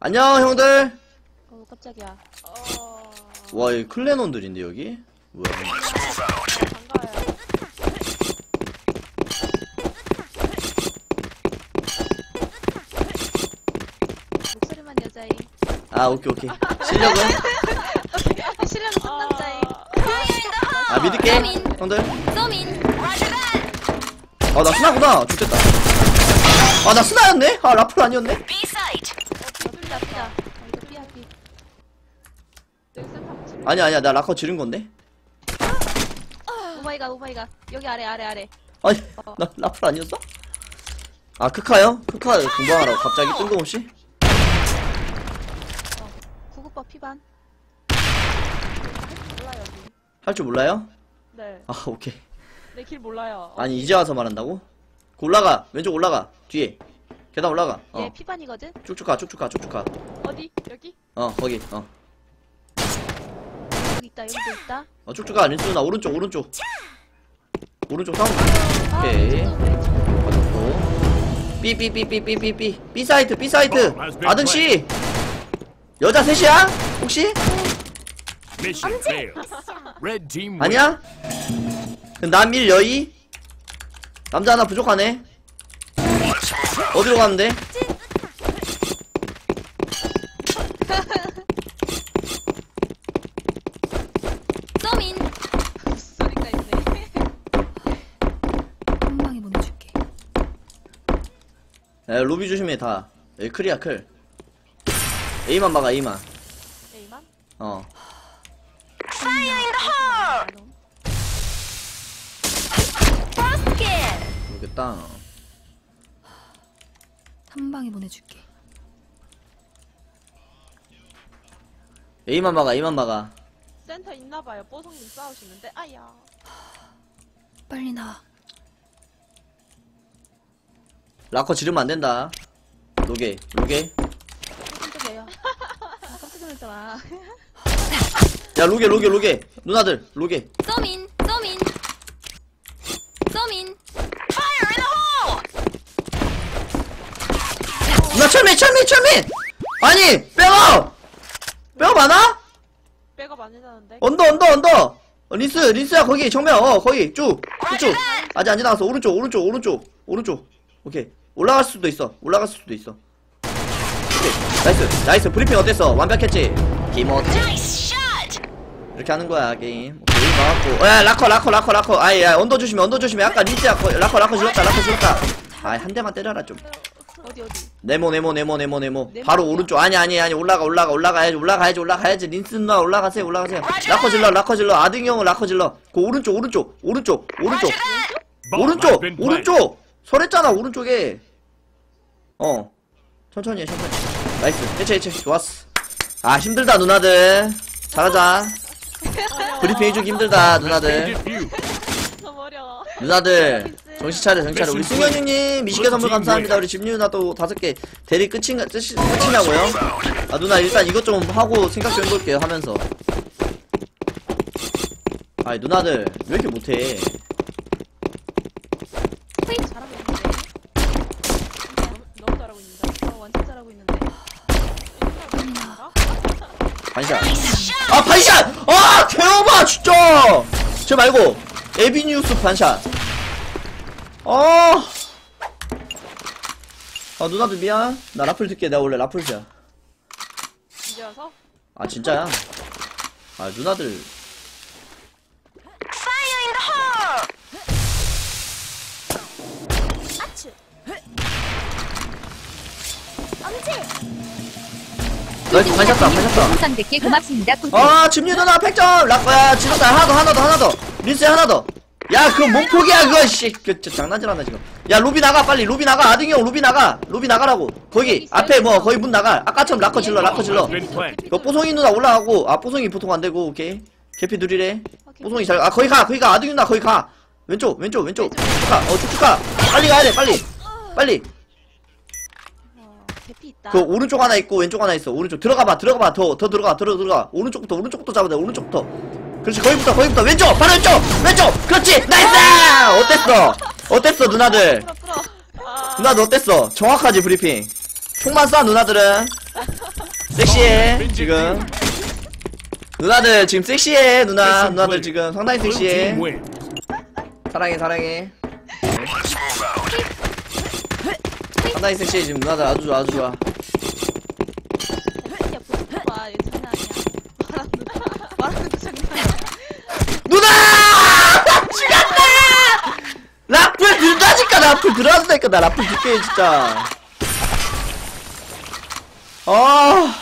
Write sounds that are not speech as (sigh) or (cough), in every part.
안녕 형들 어 깜짝이야. 어... 와 여기 클레논들인데 여기 뭐야 반가워요. 목소리만 여자인. 아 오케이 오케이 실력은 실력은 상남자인. 아 믿을게 형들 쏘민. 아나 스나구나 좋겠다 아나 스나였네 아 라플 아니었네 삐다 삐다. 어, 이거 삐야 삐. 붙이네. 아니야 아니야 나 라커 지른 건데 오마이갓 오마이갓. 여기 아래 아래 아래. 아니 나 라플 아니었어? 아 크카요? 크카 공부하라고 갑자기 뜬금없이? 구급법 피반. 할 줄 몰라요? 네. 아 오케이 내 길 몰라요. 아니 이제 와서 말한다고? 그 올라가 왼쪽 올라가 뒤에 계단 올라가 얘어 피반이거든. 쭉쭉 가 쭉쭉 가 쭉쭉 어디? 여기? 가어 거기 어 여기 있다 여기도 있다. 어, 쭉쭉 가 린스 누나 오른쪽 오른쪽 오른쪽 사운드 아, 오케이 왼쪽도 왼쪽. 맞았고 삐삐삐삐삐삐삐 B 사이트 B 사이트 아등 씨 여자 셋이야 혹시 Mission failed. (laughs) Red team wins. 아니야 남일 여이 남자 하나 부족하네 어디로 가면 돼? 쏘민. 소리가 있네. 한 방에 보내줄게. 야, 로비 조심해 다 여기 클이야 클 A만 막아 A만 A만? 어 모르겠다 한 방에 보내줄게. A만 막아 A만 막아 센터 있나봐요. 뽀송님 싸우시는데. 아야. 빨리 나와. 라커 지르면 안 된다 로게 로게 깜짝이야. 아, 깜짝 놀랐잖아. 야 로게 로게 로게 누나들 로게. 쏘민. 누나 철민 철민 철민 아니 백업 백업 많아? 백업 안 해자는데. 언더 언더 언더! 어, 린스 린스야 거기 정면 어 거기 쭉 쭉쭉 아직 안 지나갔어. 오른쪽 오른쪽 오른쪽 오른쪽. 오케이. 올라갈 수도 있어. 올라갈 수도 있어. 오케이. 나이스. 나이스. 브리핑 어땠어? 완벽했지? 기모치 이렇게 하는 거야 게임. 오케이 나왔고. 야 라커 라커 라커 라커. 아이 야 언더 조심해 언더 조심해. 아까 린스야 거- 라커 라커 질렀다 라커 질렀다. 아이 한 대만 때려라 좀. 어디 어디. 네모 네모 네모 네모 네모. 바로? 오른쪽. 아니 아니 아니. 올라가 올라가 올라가야지. 올라가야지 올라가야지. 린스 누나 올라가세요 올라가세요. 라커 질러 라커 질러. 아등이 형은 라커 질러. 그 오른쪽 오른쪽 오른쪽 오른쪽. 오른쪽. 오른쪽. 설했잖아 오른쪽에. 어. 천천히 해 천천히. 나이스. 해체 해체. 좋았어. 아 힘들다 누나들. 잘하자. 브리핑 해주기 힘들다 누나들. (laughs) 누나들 정신 차려 정신 차려 우리 승현이님 미식의 선물 감사합니다 우리 집류 누나 또 다섯 개 대리 끝인가 끝이, 끝이냐고요? 아 누나 일단 이것 좀 하고 생각 좀 해볼게요 하면서 아이 누나들 왜 이렇게 못해 잘하고 있는데. 너무, 너무 잘하고 있는데. 어 완전 잘하고 있는데. 빨리 나와. 반샷 아 반샷 아 개어봐 진짜 쟤 말고 에비뉴스 반샷 아아 누나들 미안. 나 라플 듣게. 내가 원래 라플이야. 이제 와서? 아 진짜야? 아 누나들. 나이스 반샷다 반샷다. 항상 100개 고맙습니다. 꿀. 아 집류 누나 100점! 라커야 지렸다 하나 더 하나 더 하나 더. 린스 하나 더 야 그거 몸폭이야 그거 씨 그 저, 장난질하나 지금. 야 로비 나가 빨리. 로비 나가. 아등이 형 로비 나가. 로비 나가라고. 거기 앞에 뭐 거기 문 나가. 아까처럼 라커 질러 라커 질러. 그 뽀송이 누나 올라가고 아 뽀송이 보통 안 되고 오케이. 개피 누리래. 뽀송이 잘아 거기 가 거기 가. 아등이 누나 거기 가. 왼쪽 왼쪽 왼쪽. 쭉가 어 쭉쭉 가 빨리 가야 돼 빨리. 빨리. 어. 그 오른쪽 하나 있고 왼쪽 하나 있어. 오른쪽. 들어가봐 들어가봐. 더 더 들어가 들어 들어가. 오른쪽부터 오른쪽부터 잡아야 돼 오른쪽부터 그렇지 거기부터 거기부터. 왼쪽 바로 왼쪽 왼쪽. 그렇지 나이스! 어땠어? 어땠어 누나들? 누나들 어땠어? 정확하지 브리핑. 총만 쏴 누나들은. 섹시해 지금. 누나들 지금 섹시해 누나. 누나들 지금 상당히 섹시해. 사랑해 사랑해. 상당히 섹시해 지금. 누나들 아주 좋아 아주 좋아 야, 보여줘봐. 얘 장난 아니야. 말하는, 말하는 거 장난 아니야. 누나! 죽였다! 라플 라플 들어왔다니까 나 라플 줄게 진짜. 아.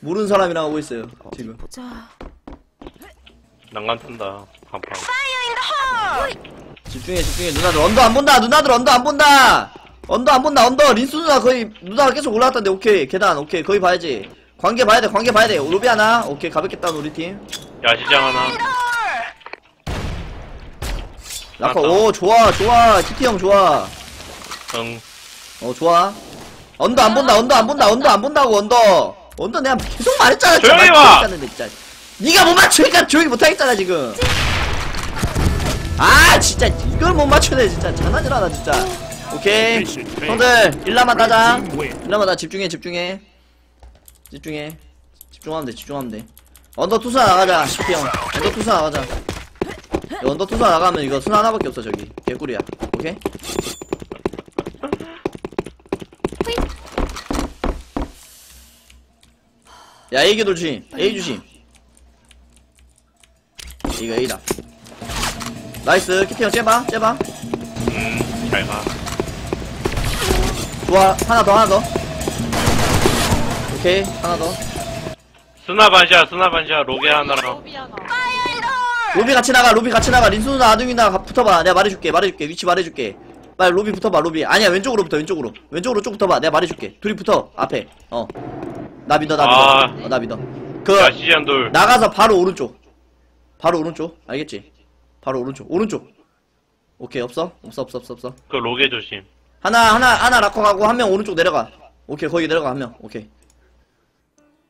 모르는 사람이랑 하고 있어요 지금. 보자. 난간 탄다. 한판. 집중해 집중해. 누나들 언더 안 본다 누나들 언더 안 본다. 언더 안 본다 언더. 린스 누나 거의 누나가 계속 올라왔던데 오케이. 계단 오케이. 거기 봐야지. 관계 봐야 돼 관계 봐야 돼. 로비 하나? 오케이 가볍게 다운 우리 팀. 야 시장 하나. 라커. 오 좋아 좋아. 키티 형 좋아. 응. 어 좋아. 언더 안 본다 언더 안 본다 언더 안 본다고 언더. 언더 내가 계속 말했잖아 진짜 조용히 말 와! 진짜 네가 못 맞추니까 조용히 못하겠잖아 지금. 아 진짜 이걸 못 맞추네 진짜. 장난질 하나 진짜. 오케이. 형들 일라만 따자. 일라만 따. 집중해 집중해. 집중해. 집중하면 돼 집중하면 돼. 언더 투수나 나가자 시피 형. 언더 투수나 나가자. 야, 언더 투수나 나가면 이거 순 하나밖에 없어 저기. 개꿀이야. 오케이? 야 A기 돌주심 A 주심 이거 A다. 나이스. 키티 형 째봐 째봐. 음, 잘 가. 좋아. 하나 더 하나 더. 오케이. 하나 더. 스나 반샷, 스나 반샷, 로게 하나랑. 로비 하나. 로비 같이 나가 로비 같이 나가. 린수 누나 아둥이 누나 가- 붙어봐. 내가 말해줄게 말해줄게. 위치 말해줄게. 빨리 로비 붙어봐 로비. 아니야 왼쪽으로 붙어 왼쪽으로. 왼쪽으로 쭉 붙어봐. 내가 말해줄게. 둘이 붙어 앞에. 어나 믿어 나 믿어. 아. 어, 나 믿어. 그 야시장 돌. 나가서 바로 오른쪽. 바로 오른쪽. 알겠지? 바로 오른쪽. 오른쪽. 오케이 없어? 없어 없어 없어 없어. 그 로게 조심. 하나 하나 하나 라커 가고 한 명 오른쪽 내려가. 오케이 거기 내려가 한 명. 오케이.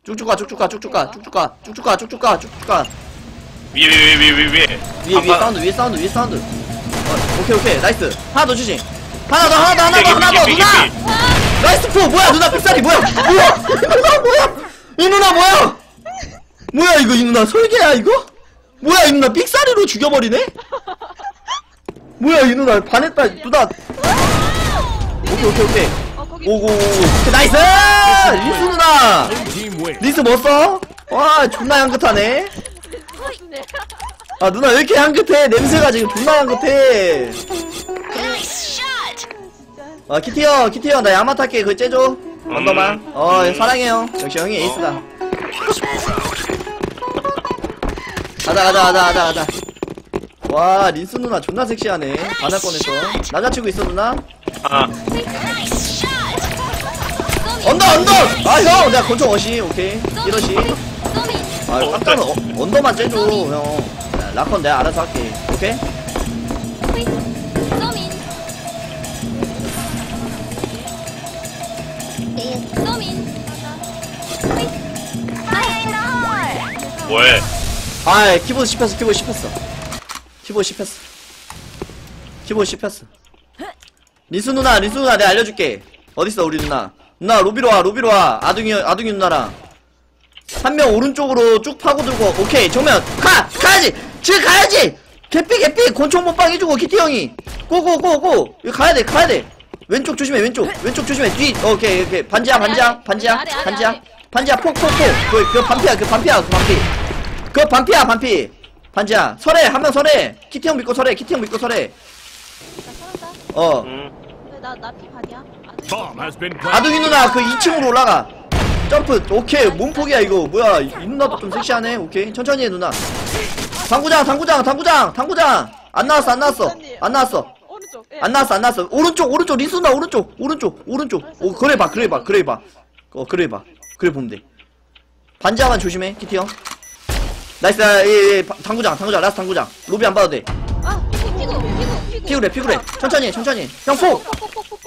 쭉쭉 가 쭉쭉 가 쭉쭉 가. 쭉쭉 가 쭉쭉 가 쭉쭉 가 쭉쭉 가 위에, 위에, 위에, 위에, 위에. 위에 위에. 사운드 위에 사운드 위에 사운드. 어, 오케이 오케이 나이스. 하나 더 주지. 하나 더 하나 더 하나 더 하나 더 누나. 나이스 포 뭐야 누나 삑사리 뭐야? 뭐야? 이 누나 뭐야? 이 누나 뭐야? 뭐야 이거 이 누나 설계야 이거? 뭐야 이 누나 삑사리로 죽여버리네? 뭐야 이 누나 반했다 누나. 오케이 오케이 오케이. 어. 오고 오케이, 나이스! 리스 누나. 리스 뭐 써? 와 존나 향긋하네 일? 아 누나 왜 이렇게 향긋해? 냄새가 지금 존나 향긋해. 아 키티 형 키티 형 나 야마 탈게 그거 째줘. 언더만 어 사랑해요. 역시 형이 에이스다. 가자 가자 가자 가자 가자. 와 린스 누나 존나 섹시하네. 반할 뻔했어 남자친구 있어 누나? 하나. 언더 언더! 아 형! 내가 권총 어시 오케이. 이러시 아 깜짝은 어, 언더만 째줘 형. 야, 라컨 내가 알아서 할게. 오케이? 뭐해? 아 키보드 씹혔어 키보드 씹혔어. 키보드 씹혔어. 키보드 씹혔어. 리수 누나 리수 누나 내가 알려줄게. 어딨어 우리 누나? 누나 로비로 와 로비로 와. 아둥이 아둥이 누나랑 한 명 오른쪽으로 쭉 파고들고 오케이 정면. 가 가야지. 지금 가야지. 개삐 개삐 권총 못빵 해주고 키티 형이. 고고고고. 이거 가야돼 가야돼. 왼쪽 조심해 왼쪽. 왼쪽 조심해. 뒤 오케이 오케이. 반지야 반지야 반지야 반지야. 반지야 폭폭폭. 그, 그 반피야 그 반피야 그 반피. 그 반피야 반피. 반지야 설해 한 명 설해. 키티 형 믿고 설해 키티 형 믿고 설해. 나 살았다. 어. 응. 근데 나나피 반이야. 아둥이 누나 그 2층으로 올라가 점프. 오케이 몸폭이야 이거. 뭐야 이 누나도 좀 섹시하네. 오케이. 천천히 해 누나. 당구장 당구장 당구장 당구장. 안 나왔어 안 나왔어. 안 나왔어. 오른쪽. 예. 안 나왔어 안 나왔어. 오른쪽 오른쪽. 리스 누나 오른쪽 오른쪽 오른쪽. 오 그래 봐 그래 봐 그래 봐어 그래 봐. 그래 보면 돼. 반지하만 조심해 키티 형. 나이스. 예예. 당구장 당구장. 라스트 당구장. 로비 안 봐도 돼. 아 피구 피구 피구 피구. 피구래 피구래 천천히 해, 천천히 형폭! 폭폭폭폭.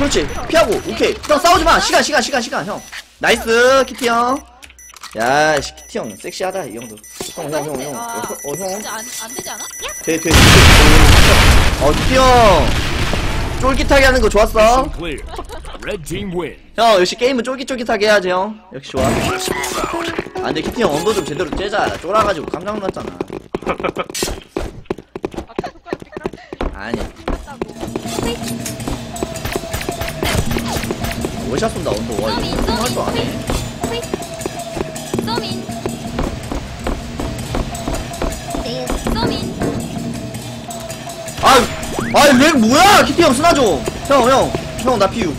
그렇지. 피하고 오케이. 형 싸우지 마. 시간 시간 시간 시간 형. 나이스 키티 형야 씨, 키티 형 섹시하다 이 형도. 형 형 형형. 아, 어, 형. 진짜 안, 안 되지 않아? 돼, 돼, 돼. 어, 키티 형. 쫄깃하게 하는 거 좋았어. 형 역시 게임은 쫄깃쫄깃하게 해야지 형. 역시 좋아. 아 근데 키티 형 언더 좀 제대로 째자. 나 쫄아가지고 깜짝 놀랐잖아. 삐끗 아니 월샷 쏜다 언더 와 이거 할줄 아네 쏘민. 쏘민. 아이 렉 뭐야 키티 형 쓰나 좀형형형 나 피우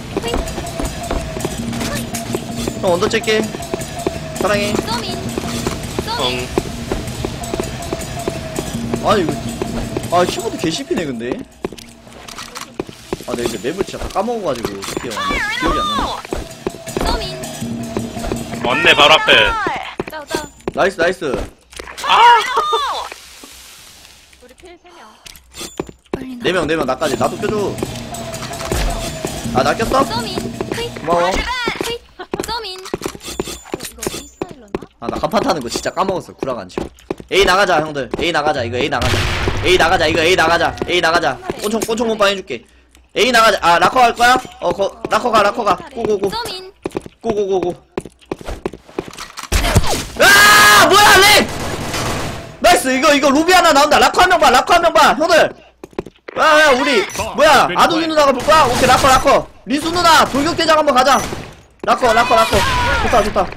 형 언더 째게 사랑해 쏘민. 쏘민. 응. 아니 이거 아 키보드 개씹히네 근데 아 내가 이제 맵을 진짜 다 까먹어가지고 키티 형 기억이 안 나네. 왔네 바로 앞에. 나이스 나이스 우리 필 3명 빨리 나. 네 명 네 명 나까지 나도 껴줘 아 나 꼈어? 휘. 고마워 휘. 쏘민. 어, 이거 어디 스타일러나? 아 나 간판 타는 거 진짜 까먹었어 구라가 안 치고 A 나가자 형들 A 나가자 이거 A 나가자 A 나가자 이거 A 나가자 A 나가자 꼰총 꼰총 몸빵 해줄게 A 나가자. 아 라커 갈 거야? 어 거, 라커 가 라커 가. 고고고. 쏘민. 고고고고. 아 뭐야 렉 나이스 이거 이거 루비 하나 나온다. 라커 한 명 봐 라커 한 명 봐 형들. 아 야, 우리 뭐야 아동이 누나가 볼까? 오케이 라커 라커. 리수 누나 돌격대장 한번 가자. 라커 라커 라커. 좋다 좋다.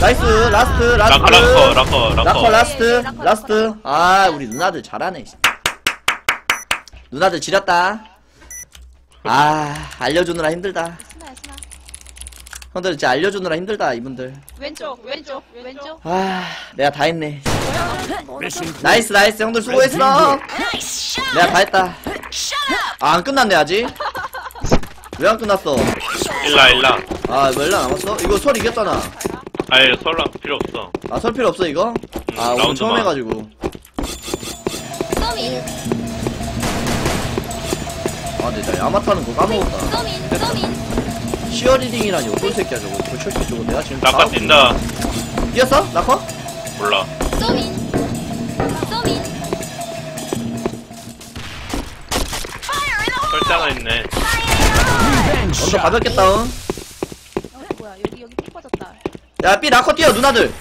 나이스 라스트 라스트. 라커 라커 라커 라커. 라스트 라스트. 아 우리 누나들 잘하네 누나들 지렸다 아 알려주느라 힘들다 스나야, 스나. 형들 진짜 알려주느라 힘들다 이분들 왼쪽 왼쪽 왼쪽. 아 내가 다 했네. 나이스 나이스 형들 수고했어 내가 다 했다 아 안 끝났네 아직 왜 안 끝났어 일라 일라. 아 멜라 남았어? 이거 설 이겼잖아 아예 설랑 필요 없어. 아설 필요 없어 이거? 아 오늘 라운드만. 처음 해가지고 쏘민. 아 근데 나 야마타는 거 까먹었다 쏘민. 쏘민. 시어리딩이라니 어떤 새끼야 저거 저 새끼 저거 내가 지금 다 뛴다. 뛰었어? 라커? 몰라. 쏘민. 설대 하나 있네. 언더 가볍게 다운 어, 뭐야, 여기, 여기 픽 빠졌다. 야 B 라커 뛰어 누나들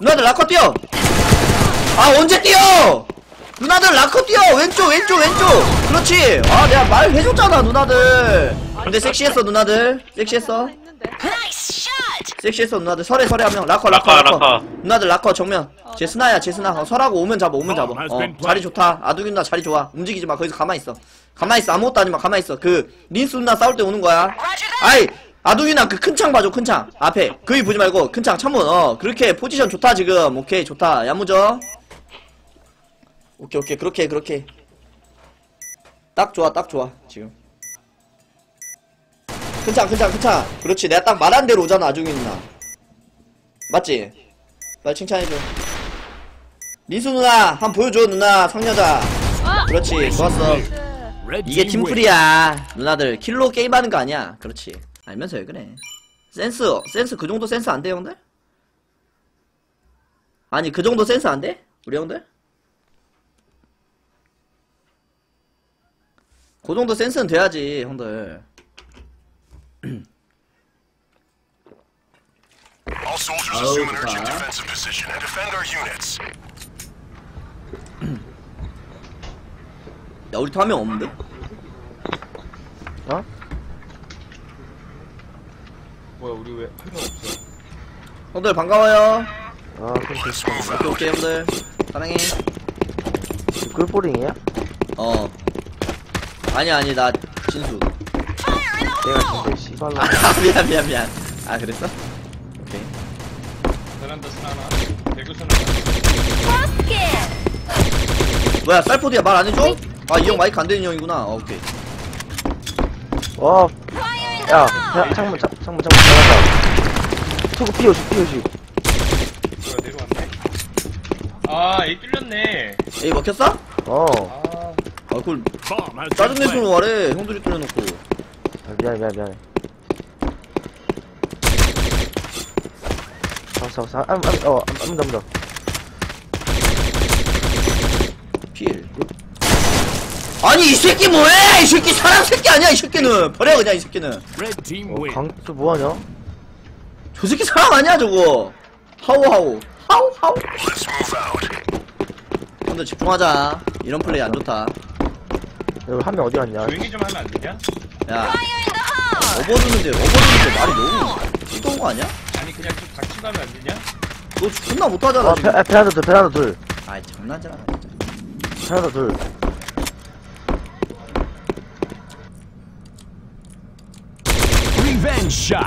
누나들 라커 뛰어 아 언제 뛰어 누나들 라커 뛰어! 왼쪽 왼쪽 왼쪽! 그렇지! 아 내가 말 해줬잖아 누나들! 근데 섹시했어 누나들. 섹시했어? 섹시했어 누나들. 설에 설에 한명 라커 라커 라커, 라커. 라커. 누나들 라커 정면. 제 스나야 제 스나. 어, 설하고 오면 잡아 오면 잡아. has 어 자리 좋다. 아두기 누나 자리 좋아. 움직이지 마. 거기서 가만히 있어. 가만히 있어. 아무것도 하지 마 가만히 있어. 그 린스 누나 싸울 때 오는 거야. 아이 아두기 누나 그큰 창 봐줘 큰 창. 앞에. 그위 보지 말고 큰 창 창문. 어 그렇게 포지션 좋다 지금. 오케이 좋다. 야무져 오케이 오케이. 그렇게 그렇게 딱 좋아 딱 좋아 지금. 큰창 큰창 큰창 그렇지. 내가 딱 말한 대로 오잖아 아중이 누나. 맞지? 빨리 칭찬해줘. 리수 누나 한 번 보여줘 누나 상여자. 그렇지. 좋았어. Red 이게. 팀플이야. 누나들 킬로 게임하는 거 아니야. 그렇지. 알면서 왜 그래? 센스 센스 그 정도 센스 안 돼 형들? 아니 그 정도 센스 안 돼? 우리 형들? 그 정도 센스는 돼야지 형들 All soldiers Oh, assume an urgent God. defensive position and defend our units. 야 우리 팀한명 없는데? 어? 뭐야 우리 왜 한 명 없어? 형들 반가워요 아 그럼 됐어 오케이 오케이 형들 사랑해 꿀뽀링이야? 어 아니 아니 나 진수. 내가 진짜 씨발라 아 (laughs) 미안 미안 미안. 아 그랬어? 오케이. 베란다 스나나. 대구 스나 뭐야 쌀포드야 말 안 해줘? 아 이 형 마이크 안 되는 형이구나. 어, 오케이. 와 야, 야 창문 창, 창문 창문 나가자 투구 피오시 피오시 뭐야 내려왔네? 아, 얘 뚫렸네. 에이 먹혔어? 어. 아 그걸 been 짜증내서 planted. 말해 형들이 뚫려놓고 아, 미안해, 미안해, 미안해. 잡았어, 잡았어. 아, 아, 어, 한번 더. 필. 아니 이 새끼 뭐해? 이 새끼 사람 새끼 아니야 이 새끼는 버려 그냥 이 새끼는. Red team 어, wins. 강, 저 뭐하냐? 저 새끼 사람 아니야 저거. 하오 하오 하오 하오. Let's move out. 형들 집중하자. 이런 플레이 안 좋다. 여기 한 명 어디 갔냐? 조용히 좀 하면 안 되냐? 야. 업어주는데 업어주는데 말이 너무 뜨거운 거 아니야? 아니 그냥 좀 닥치고 하면 안 되냐? 너 존나 못하잖아 아, 베, 지금. 아, 베란다 둘, 베란다 둘. 아이 장난잖아. 베란다 둘. Revenge shot.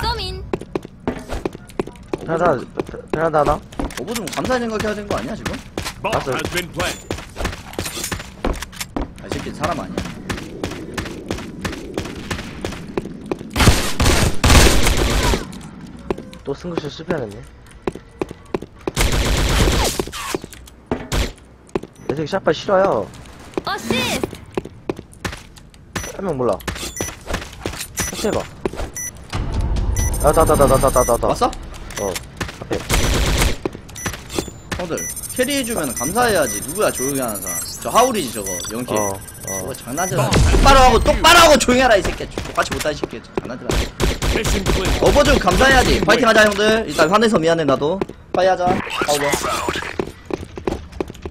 하나? 업어주면 감사히 생각해야 되는 거 아니야 지금? Bomb That's a- has been planted. 아, 이 새끼 사람 아니야. 또 승부수 실패하네. 여기 샷발 싫어요. 어시스트! 한 명 몰라. 해봐. 아다다다다다다다 왔어? 어 앞에. 형들 캐리해주면 감사해야지. 누구야 조용히 하는 사람. 저 하울이지 저거. 영키 어, 어. 저거 장난질 하지 똑바로 하고 똑바로 하고 조용히 하라 이 새끼야. 똑같이 못하는 새끼야. 장난질 하지 어주면 감사해야지. 파이팅 하자 형들. 일단 화내서 미안해 나도. 파이 하자. out.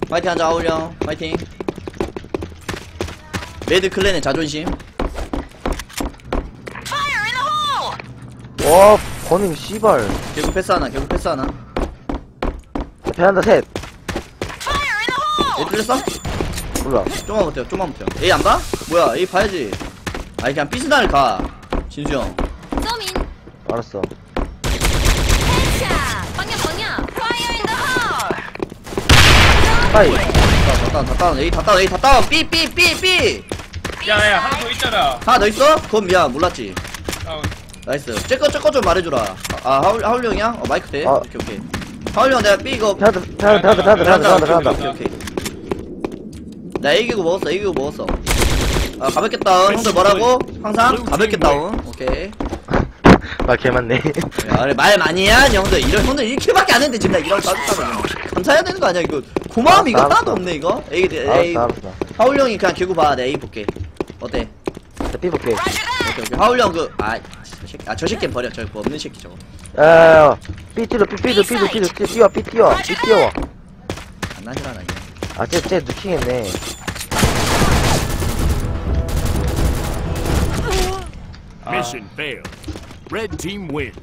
파이팅 하자 형. 파이팅. 레드 클랜의 자존심. 와, 버닝 씨발. 결국 패스 하나. 결국 패스 하나. 베란다 셋. 얘 뚫렸어? 몰라. 좀만 버텨. 좀만 버텨. A 안 가? 뭐야? A 봐야지. 아니 그냥 삐스날 가. 진수 형. 알았어. 빠이. 다 다운 다 다운 A 다 다운 A 다 다운 B B B B 야야 하나 더 있잖아. 하나 더 있어? 그건 미안 몰랐지 다운. 나이스 쟤거 쟤거 좀 말해주라 아, 아 하울, 하울 형이야? 어 마이크 돼? 아. 오케이 오케이 하울 형 내가 B 이거 베란다, 베란다, 베란다, 오케이 베란다. 오케이 오케이 나 A 기고 먹었어 A 기고 먹었어 아 가볍게 다운 형들 뭐라고? 항상 가볍게 다운 오케이 말 개맞네. 야, 그래, 말 많이 해야지 형들 이런 형들 이렇게밖에 안 했는데 지금 나 이런 따뜻하다 감사해야 되는 거 아니야 이거 고마움 이거 알았어, 하나도 알았어. 없네 이거 A A 알았어, 알았어. 하울 형이 그냥 개구 봐 내가 A 볼게 어때? 자, 삐 볼게. 오케이, 오케이. 하울 형 그, 아, 저 새끼, 아, 저 새끼는 버려. 저 없는 새끼 저거. 야. 삐 뛰어, 삐, 삐, 삐, 삐, 삐, 삐, 뛰어, 삐 뛰어, 삐 뛰어. 장난질하나, 이거. 아, 쟤, 쟤 누킹했네. Mission failed. Red team wins.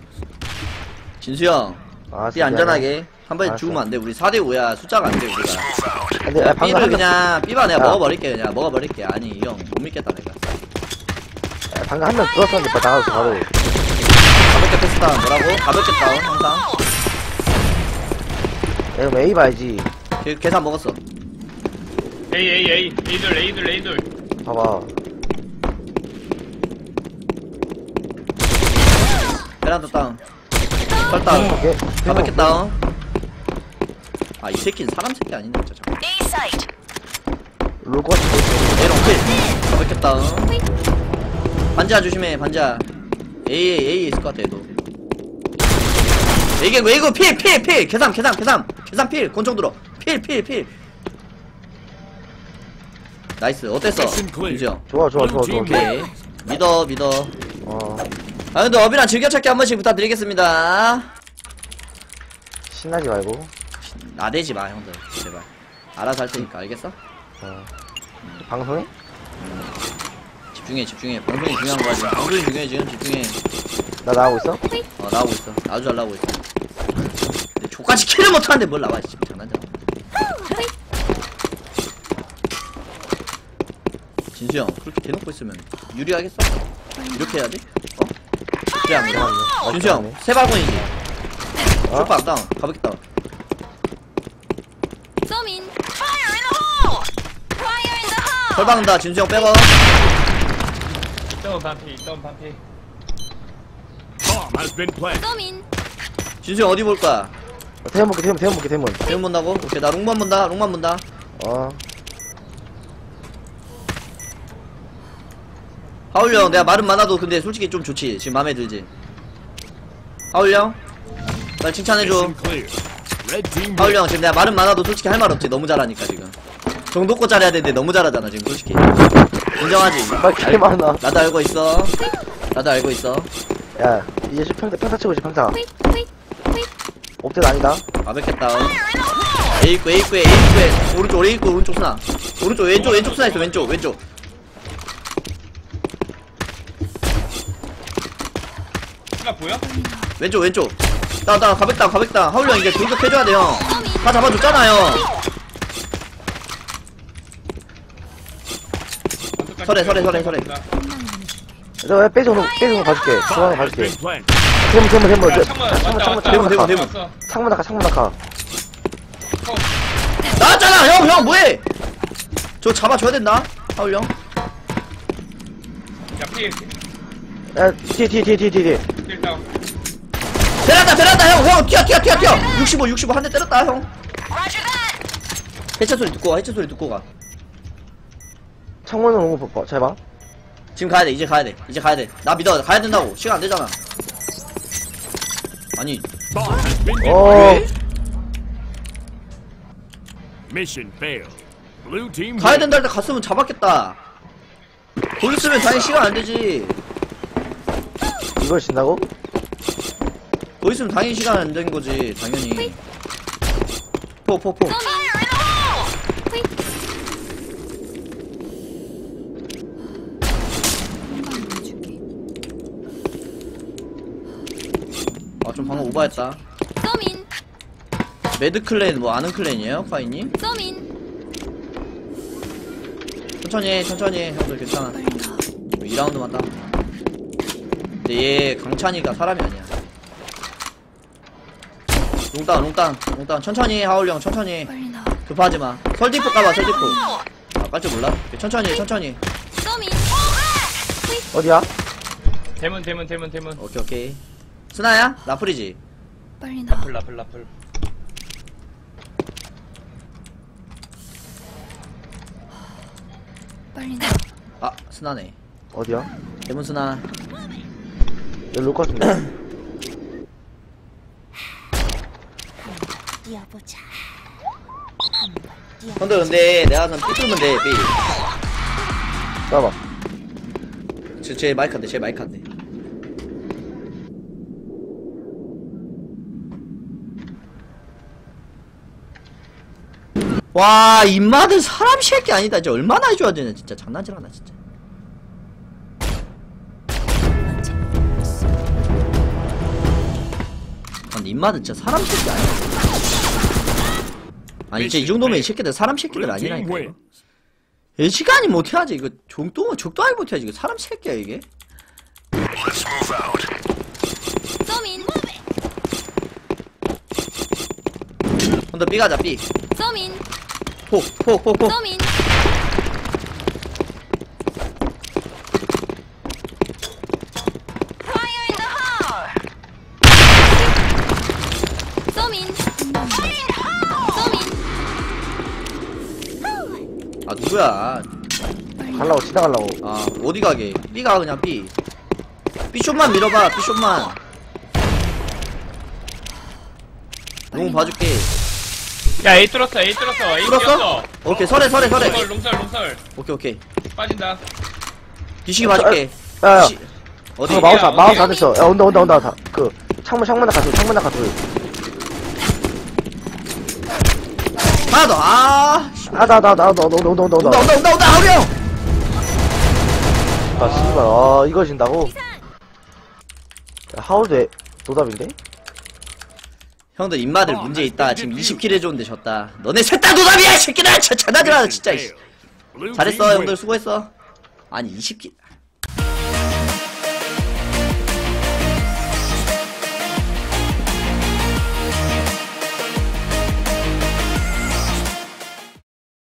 진수 형, 아, 삐 안전하게. 한 번에 알았어. 죽으면 안 돼. 우리 4대 5야. 숫자가 안 돼, 우리가. 근데, 야, 방금 삐를 한 명, 그냥, 삐바 내가 야. 먹어버릴게, 그냥. 먹어버릴게. 아니, 이 형, 못 믿겠다, 내가. 야, 방금 한명 들어왔었는데, 뭐 나가서 바로. 가볍게 패스 다운, 뭐라고? 가볍게 다운, 항상. 야, 그럼 A 봐야지. 계, 계산 먹었어. 에이 에이 에이 에이들 에이들 에이들. 봐봐. 베란다 다운. 설 다운. 가볍게 다운. 아, 이 새끼는 사람 새끼 아니네, 진짜. 로고. A롱 필. 가볍게 다운. 반지하 조심해, 반지하. A, A 있을 것 같아, 얘도. 이게 왜 이거 필, 필, 필! 계산, 계산, 계산! 계산 필! 권총 들어. 필, 필, 필! 나이스. 어땠어? Mission clear. 민수 형. 좋아, 좋아, 좋아, 좋아. 오케이. 믿어, 믿어. 어, 아, 근데 업이랑 즐겨찾기 한 번씩 부탁드리겠습니다. 신나지 말고. 나대지 마, 형들. 제발. 알아서 할 테니까, 알겠어? 어. 방송해? 집중해, 집중해. 방송이 중요한 거야, 지금. 방송이 중요해, 지금. 집중해. 나 나가고 있어? 어 나오고 있어 아주 잘 나오고 있어 근데 족같이 킬을 못하는데 뭘 나와 지금 장난잖아 진수 형 그렇게 대놓고 있으면 유리하겠어? 이렇게 해야 돼? 어? 안? 어, 진수 형 세 발권이지 어? 쇼파 다운 가볍게 다운 서민. 파이어 인더 홀. 파이어 인더 홀. 설박는다 진수 형 빼고 이따운 반피 이따운 반피. Bomb has been planted. 서민. 진수 형 어디 볼까? 어, 대문 볼게, 대문, 대문 볼게, 대문. 대문 본다고? 오케이 나 롱만 본다 롱만 본다 어. 하울 형 내가 말은 많아도 근데 솔직히 좀 좋지. 지금 마음에 들지? 하울 형날 칭찬해줘. Mission clear. Red team 하울 wins. 형 지금 내가 말은 많아도 솔직히 할 말 없지. 너무 잘하니까 지금. 정도껏 잘해야 되는데 너무 잘하잖아 지금 솔직히. 인정하지? 말개 많아. 나도 알고 있어. 나도 알고 있어. 야, 이제 시 평타, 평타 치고 있지, 평타. 옵대 아니다. 가볍겠다. A 있고 A 있고 A 있고 오른쪽 A 있고 오른쪽 스나. 오른쪽 왼쪽 왼쪽 스나 있어 왼쪽 왼쪽 나 보여? 왼쪽 왼쪽 나나 가볍다 가볍다 하울 형 이제 공격해줘야 돼형다 잡아줬잖아요 언덕까지 설해, 설해, 설해, 설해. 빼서 오는 거 봐줄게. 중앙에 planted. 대문, 대문, 대문. 야, 창문 창문, 대문, 창문 대문. 대문. 왔어. 창문 낙하, 창문 낙하. 나왔잖아 형 형 뭐해 저 잡아줘야 된다 하울 형야 피해 야, 뒤에, 뒤에, 뒤에, 뒤에, 뒤에. 일단 베란다 베란다 형 형 뛰어 뛰어 뛰어 뛰어. 65 65 한 대 때렸다 형. 해체 소리 듣고 가 해체 소리 듣고 가. 창문으로 오는 거 봐, 잘 봐. 지금 가야 돼 이제 가야 돼 이제 가야 돼 나 믿어 가야 된다고. 시간 안 되잖아. 아니. Bomb has been 어, defused. Mission failed. Blue team 가야 wins. 된다 할 때 갔으면 잡았겠다. 거기 있으면 당연히 시간 안 되지 이걸 진다고? 거기 있으면 당연히 시간 안 되는 거지 당연히. 포포포. 아 좀 방금 오버했다. 매드 클랜 뭐 아는 클랜이에요 파이님? 천천히 해 천천히 해. 형들 괜찮아. 2라운드만 따 근데 얘 강찬이가 사람이 아니야 롱다운 롱다운 롱다운 천천히 해 하울 형 천천히 해 급하지 마 설디포 까봐 설디포 아 깔 줄 몰라? 천천히 해 천천히. 어디야? 대문 대문 대문 대문 오케이 오케이 스나야? 라플이지? 라플 라플 라플 아 스나네 어디야? 대문 스나 여기 올것 같은데. 형들 근데 내가 그럼 삐 뚫으면 돼 삐. 봐봐. 제, 제 마이크 한대 제 마이크 한대 와 입맛은 사람 새끼 아니다 진짜 얼마나 해줘야 되냐 진짜 장난질 하나 진짜 입맛은 진짜 사람 새끼 아니야. 아니 진짜 이 정도면 이 새끼들 사람 새끼들 아니라니까 이거. wins. 예시간이 못해야지. 이거 종도 적도 아니 못해야지. 이거 사람 새끼야 이게. 혼자 삐 가자. 포, 포, 누구야 가려고, 지나가려고. 아 어디 가게 삐가 그냥 삐 삐쇼만 밀어봐 삐쇼만 너무 봐줄게 야 A 뚫었어 A 뚫었어 A 뚫었어? 뚫었어 오케이 설해 설해 설해 롱설 롱설 롱설 오케이 오케이 빠진다 뒤시기 봐줄게 야, 야. 뒤시- 어디 어, 마우스, 야, 마우스? 안 됐어. 야, 온다, 온다, 온다. 다. 그, 창문, 창문 낙하 둘, 창문 낙하 둘. 아, 하나 더. 아, 씨. 아나 나 나 너 너 너 너 온다, 너 온다, 온다, 온다, 아우리 형! 아 씨발 아 이거 진다고 야, 하울드 도답인데? 형들 입마들 문제 있다. 지금 20킬 해줬는데 졌다. 너네 셋다 도답이야, 이 새끼들! 저, 자나들아, 진짜, 이씨. 잘했어, 형들. 수고했어. 아니, 20킬.